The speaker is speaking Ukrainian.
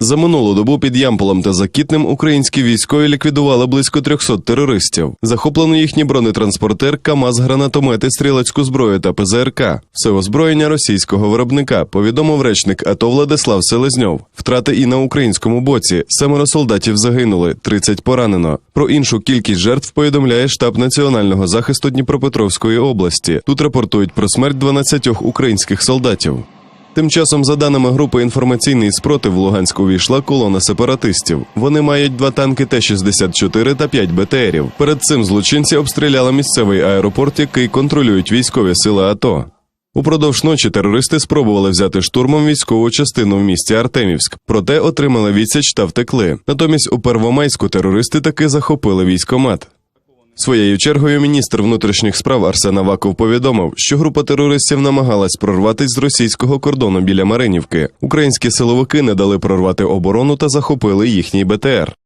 За минулу добу під Ямполом та Закітним українські військові ліквідували близько 300 терористів. Захоплено їхній бронетранспортер, КАМАЗ, гранатомети, стрілецьку зброю та ПЗРК. Все озброєння російського виробника, повідомив речник АТО Владислав Селезньов. Втрати і на українському боці. Семеро солдатів загинули, 30 поранено. Про іншу кількість жертв повідомляє штаб національного захисту Дніпропетровської області. Тут рапортують про смерть 12 українських солдатів. Тим часом, за даними групи інформаційний спротив, в Луганськ увійшла колона сепаратистів. Вони мають два танки Т-64 та 5 БТРів. Перед цим злочинці обстріляли місцевий аеропорт, який контролюють військові сили АТО. Упродовж ночі терористи спробували взяти штурмом військову частину в місті Артемівськ, проте отримали відсіч та втекли. Натомість у Первомайську терористи таки захопили військомат. Своєю чергою міністр внутрішніх справ Арсен Аваков повідомив, що група терористів намагалась прорватися з російського кордону біля Маринівки. Українські силовики не дали прорвати оборону та захопили їхній БТР.